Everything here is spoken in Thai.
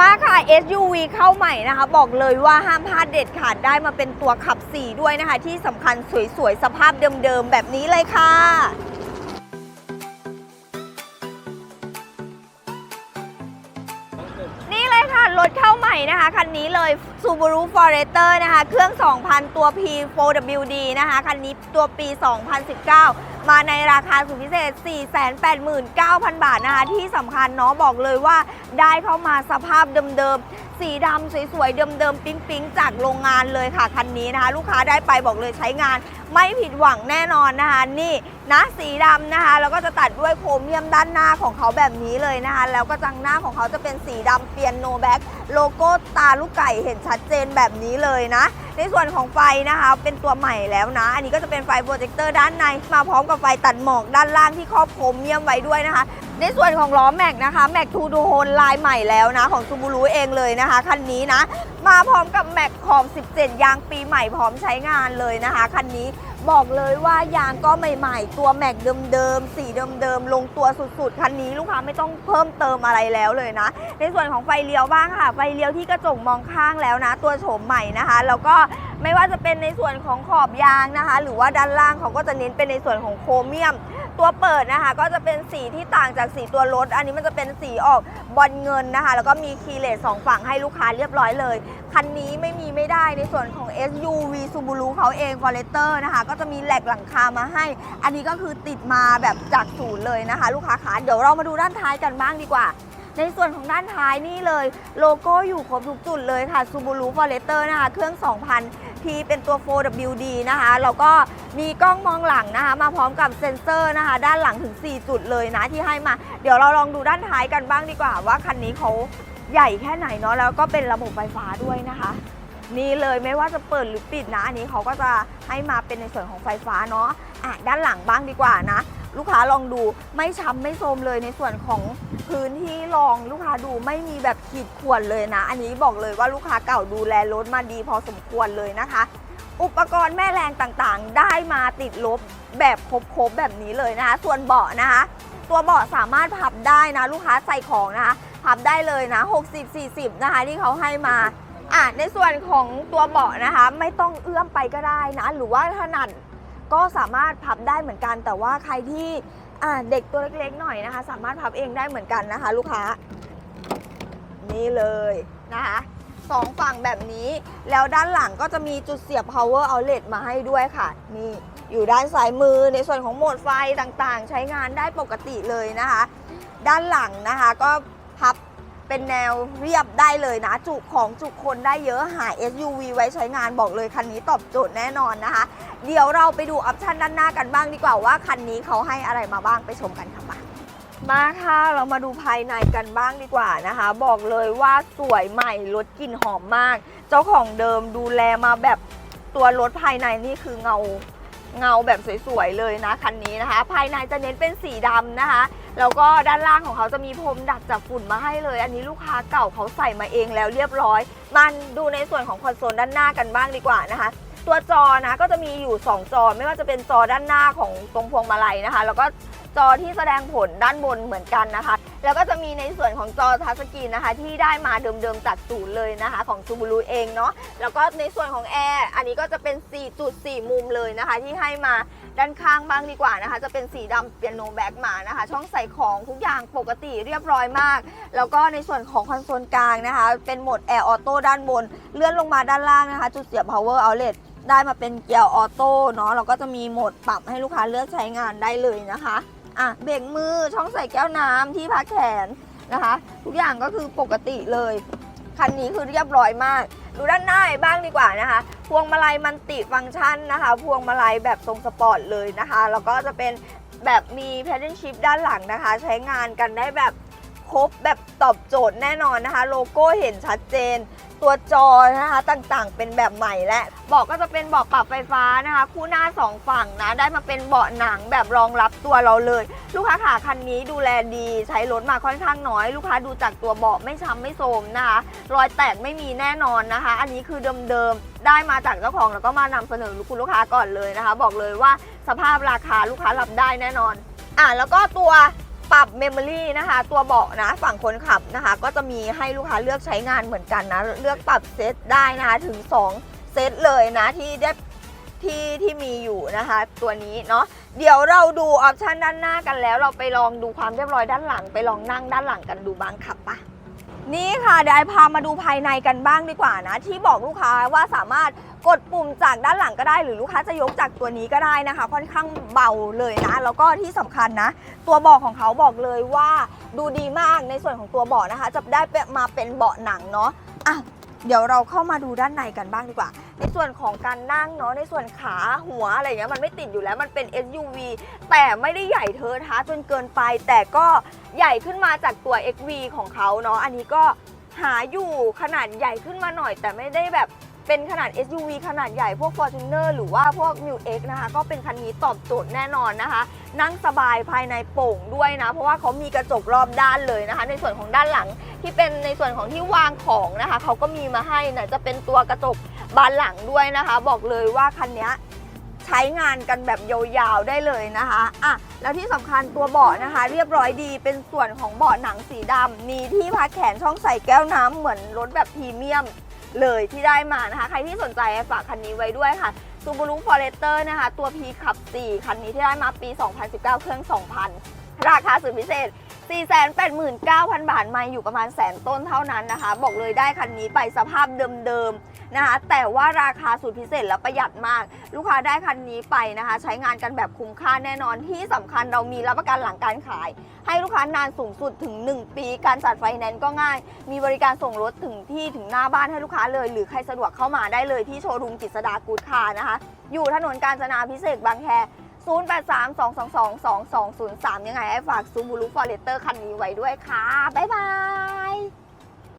มาค่ะ SUV เข้าใหม่นะคะ บอกเลยว่าห้ามพลาดเด็ดขาดได้มาเป็นตัวขับ4ด้วยนะคะ ที่สำคัญสวยๆ สภาพเดิมๆ แบบนี้เลยค่ะนี่เลยค่ะ รถเข้าใหม่นะคะ คันนี้เลย Subaru Forester นะคะ เครื่อง 2,000 ตัว P4WD นะคะ คันนี้ตัวปี 2019 มาในราคาสุดพิเศษ 489,000 บาทนะคะ ที่สำคัญเนาะบอกเลยว่าได้เข้ามาสภาพเดิมๆ สีดำสวยๆ เดิมๆ ปิ๊งๆ จากโรงงานเลยค่ะ คันนี้นะคะ ลูกค้าได้ไปบอกเลยใช้งานไม่ผิดหวังแน่นอนนะคะ นี่นะสีดำนะคะ แล้วก็จะตัดด้วยโครเมียมด้านหน้าของเขาแบบนี้เลยนะคะ แล้วก็จังหน้าของเขาจะเป็นสีดำเปียโนแบ็กโลโก้ตาลูกไก่เห็นชัดเจนแบบนี้เลยนะในส่วนของไฟนะคะ เป็นตัวใหม่แล้วนะ อันนี้ก็จะเป็นไฟโปรเจคเตอร์ด้านใน มาพร้อมกับไฟตัดหมอกด้านล่างที่ครอบคลุมเยี่ยมไว้ด้วยนะคะ ในส่วนของล้อแม็กนะคะแม็กทูดูโฮนลายใหม่แล้วนะ ของซูบูรุเองเลยนะคะ คันนี้นะ มาพร้อมกับแม็กขอบ 17 ยางปีใหม่พร้อมใช้งานเลยนะคะ คันนี้บอกเลยว่ายางก็ใหม่ๆ ตัวแม็กเดิมๆ สีเดิมๆ ลงตัวสุดๆ คันนี้ลูกค้าไม่ต้องเพิ่มเติมอะไรแล้วเลยนะ ในส่วนของไฟเลี้ยวบ้างค่ะ ไฟเลี้ยวที่กระจกมองข้างแล้วนะ ตัวโฉมใหม่นะคะ แล้วก็ ไม่ว่าจะเป็นในส่วนของขอบยางนะคะ หรือว่าด้านล่างเขาก็จะเน้นเป็นในส่วนของโครเมียม ตัวเปิดนะคะ ก็จะเป็นสีที่ต่างจากสีตัวรถ อันนี้มันจะเป็นสีออกบอลเงินนะคะ แล้วก็มีคีเลสสองฝั่งให้ลูกค้าเรียบร้อยเลย คันนี้ไม่มีไม่ได้ในส่วนของ SUV Subaru เขาเอง Forester นะคะ ก็จะมีแหลกหลังคามาให้ อันนี้ก็คือติดมาแบบจากศูนย์เลยนะคะ ลูกค้าขาเดี๋ยวเรามาดูด้านท้ายกันบ้างดีกว่าในส่วนของด้านท้ายนี่เลย โลโก้อยู่ครบทุกจุดเลยค่ะ Subaru Forester นะคะ เครื่อง 2,000 T เป็นตัว 4WD นะคะ แล้วก็มีกล้องมองหลังนะคะ มาพร้อมกับเซ็นเซอร์นะคะ ด้านหลังถึง 4 จุดเลยนะที่ให้มา เดี๋ยวเราลองดูด้านท้ายกันบ้างดีกว่า ว่าคันนี้เขาใหญ่แค่ไหนเนาะแล้วก็เป็นระบบไฟฟ้าด้วยนะคะ นี่เลยไม่ว่าจะเปิดหรือปิดนะ อันนี้เขาก็จะให้มาเป็นในส่วนของไฟฟ้าเนาะอะด้านหลังบ้างดีกว่านะ ลูกค้าลองดูไม่ช้ำไม่โทรมเลยในส่วนของพื้นที่รองลูกค้าดูไม่มีแบบขีดข่วนเลยนะ อันนี้บอกเลยว่าลูกค้าเก่าดูแลรถมาดีพอสมควรเลยนะคะ อุปกรณ์แม่แรงต่างๆ ได้มาติดลบแบบครบๆแบบนี้เลยนะคะ ส่วนเบาะนะคะ ตัวเบาะสามารถพับได้นะลูกค้าใส่ของนะคะพับได้เลยนะ 60-40 นะคะที่เขาให้มาอะในส่วนของตัวเบาะนะคะ ไม่ต้องเอื้อมไปก็ได้นะ หรือว่าถนัด ก็สามารถพับได้เหมือนกัน แต่ว่าใครที่เด็กตัวเล็กๆหน่อยนะคะ สามารถพับเองได้เหมือนกันนะคะ ลูกค้า นี่เลยนะคะสองฝั่งแบบนี้ แล้วด้านหลังก็จะมีจุดเสียบ power outlet มาให้ด้วยค่ะ นี่อยู่ด้านซ้ายมือในส่วนของโหมดไฟต่างๆ ใช้งานได้ปกติเลยนะคะ ด้านหลังนะคะก็ เป็นแนวเรียบได้เลยนะ จุของจุคนได้เยอะหา SUV ไว้ใช้งานบอกเลยคันนี้ตอบโจทย์แน่นอนนะคะ เดี๋ยวเราไปดูออปชันด้านหน้ากันบ้างดีกว่าว่าคันนี้เขาให้อะไรมาบ้างไปชมกันค่ะมามาค่ะ เรามาดูภายในกันบ้างดีกว่านะคะ บอกเลยว่าสวยใหม่รถกลิ่นหอมมาก เจ้าของเดิมดูแลมาแบบตัวรถภายในนี่คือเงาเงาแบบสวยๆเลยนะคันนี้นะคะ ภายในจะเน้นเป็นสีดำนะคะ แล้วก็ด้านล่างของเขาจะมีพรมดักจับฝุ่นมาให้เลย อันนี้ลูกค้าเก่าเขาใส่มาเองแล้วเรียบร้อย มันดูในส่วนของคอนโซลด้านหน้ากันบ้างดีกว่านะคะ ตัวจอนะก็จะมีอยู่ 2 จอ ไม่ว่าจะเป็นจอด้านหน้าของตรงพวงมาลัยนะคะ แล้วก็จอที่แสดงผลด้านบนเหมือนกันนะคะ แล้วก็จะมีในส่วนของจอทัชสกรีนนะคะ ที่ได้มาเดิมๆจากศูนย์เลยนะคะ ของซูบูรุเองเนาะ แล้วก็ในส่วนของแอร์อันนี้ก็จะเป็น 4.4 มุมเลยนะคะ ที่ให้มา ด้านข้างบ้างดีกว่านะคะ จะเป็นสีดำเปียโนแบ็กมานะคะ ช่องใส่ของทุกอย่างปกติเรียบร้อยมาก แล้วก็ในส่วนของคอนโซลกลางนะคะ เป็นโหมดแอร์ออโต้ด้านบน เลื่อนลงมาด้านล่างนะคะ จุดเสียบ power outlet ได้มาเป็นเกียร์ออโต้เนาะแล้วก็จะมีโหมดปรับให้ลูกค้าเลือกใช้งานได้เลยนะคะอะเบรกมือช่องใส่แก้วน้ำที่พักแขนนะคะ ทุกอย่างก็คือปกติเลย คันนี้คือเรียบร้อยมาก ดูด้านหน้าบ้างดีกว่านะคะ พวงมาลัยมันติฟังก์ชันนะคะ พวงมาลัยแบบทรงสปอร์ตเลยนะคะ แล้วก็จะเป็นแบบมีแพดเดิลชิพด้านหลังนะคะ ใช้งานกันได้แบบครบแบบตอบโจทย์แน่นอนนะคะ โลโก้เห็นชัดเจน ตัวจอนะคะต่างๆ เป็นแบบใหม่และเบาะก็จะเป็นเบาะปรับไฟฟ้านะคะ คู่หน้า 2 ฝั่งนะ ได้มาเป็นเบาะหนังแบบรองรับตัวเราเลย ลูกค้าขาคันนี้ดูแลดีใช้รถมาค่อนข้างน้อย ลูกค้าดูจากตัวเบาะไม่ช้ำไม่โทรมนะคะ รอยแตกไม่มีแน่นอนนะคะ อันนี้คือเดิมๆได้มาจากเจ้าของแล้วก็มานำเสนอคุณลูกค้าก่อนเลยนะคะ บอกเลยว่าสภาพราคาลูกค้ารับได้แน่นอนอะแล้วก็ตัว ปรับเมมโมรีนะคะ ตัวเบาะนะฝั่งคนขับนะคะ ก็จะมีให้ลูกค้าเลือกใช้งานเหมือนกันนะ เลือกปรับเซตได้นะคะถึง 2 เซตเลยนะที่ได้ที่ที่มีอยู่นะคะ ตัวนี้เนาะเดี๋ยวเราดูออปชันด้านหน้ากันแล้ว เราไปลองดูความเรียบร้อยด้านหลัง ไปลองนั่งด้านหลังกันดูบ้างขับปะ นี่ค่ะเดี๋ยวไอพามาดูภายในกันบ้างดีกว่านะ ที่บอกลูกค้าว่าสามารถกดปุ่มจากด้านหลังก็ได้ หรือลูกค้าจะยกจากตัวนี้ก็ได้นะคะ ค่อนข้างเบาเลยนะ แล้วก็ที่สำคัญนะ ตัวเบาะของเขาบอกเลยว่าดูดีมากในส่วนของตัวเบาะนะคะ จะได้มาเป็นเบาะหนังเนาะอะ เดี๋ยวเราเข้ามาดูด้านในกันบ้างดีกว่า ในส่วนของการนั่งเนาะในส่วนขาหัวอะไรเงี้ยมันไม่ติดอยู่แล้วมันเป็น SUV แต่ไม่ได้ใหญ่เทอะท้าจนเกินไป แต่ก็ใหญ่ขึ้นมาจากตัว XV ของเขาเนาะอันนี้ก็หาอยู่ขนาดใหญ่ขึ้นมาหน่อย แต่ไม่ได้แบบ เป็นขนาด SUV ขนาดใหญ่พวก Fortuner หรือว่าพวก m i X นะคะ ก็เป็นคันนี้ตอบโจทย์แน่นอนนะคะ นั่งสบายภายในโป่งด้วยนะ เพราะว่าเขามีกระจกรอบด้านเลยนะคะ ในส่วนของด้านหลังที่เป็นในส่วนของที่วางของนะคะ เขาก็มีมาให้นะจะเป็นตัวกระจกบานหลังด้วยนะคะ บอกเลยว่าคันนี้ใช้งานกันแบบยาวๆได้เลยนะคะอะแล้วที่สำคัญตัวเบาะนะคะ เรียบร้อยดีเป็นส่วนของเบาะหนังสีดำมีที่พักแขนช่องใส่แก้วน้ำเหมือนรถแบบพรีเมียม เลยที่ได้มานะคะ ใครที่สนใจฝากคันนี้ไว้ด้วยค่ะ Subaru Forester นะคะ ตัว P ขับ 4 คันนี้ที่ได้มาปี 2019 เครื่อง 2,000 ราคาสุดพิเศษ 489,000 บาทมาอยู่ประมาณแสนต้นเท่านั้นนะคะ บอกเลยได้คันนี้ไปสภาพเดิมๆ นะคะแต่ว่าราคาสุดพิเศษและประหยัดมาก ลูกค้าได้คันนี้ไปนะคะ ใช้งานกันแบบคุ้มค่าแน่นอนที่สำคัญเรามีรับประกันหลังการขาย ให้ลูกค้านานสูงสุดถึง 1 ปี การจัดไฟแนนซ์ก็ง่าย มีบริการส่งรถถึงที่ถึงหน้าบ้านให้ลูกค้าเลย หรือใครสะดวกเข้ามาได้เลยที่โชว์รูมกิษดากูดคานะคะ อยู่ถนนกาญจนาพิเศษบางแค0832222203 ยังไงให้ฝากซูบูรุฟอร์เรสเตอร์คันนี้ไว้ด้วยค่ะ บ๊ายบาย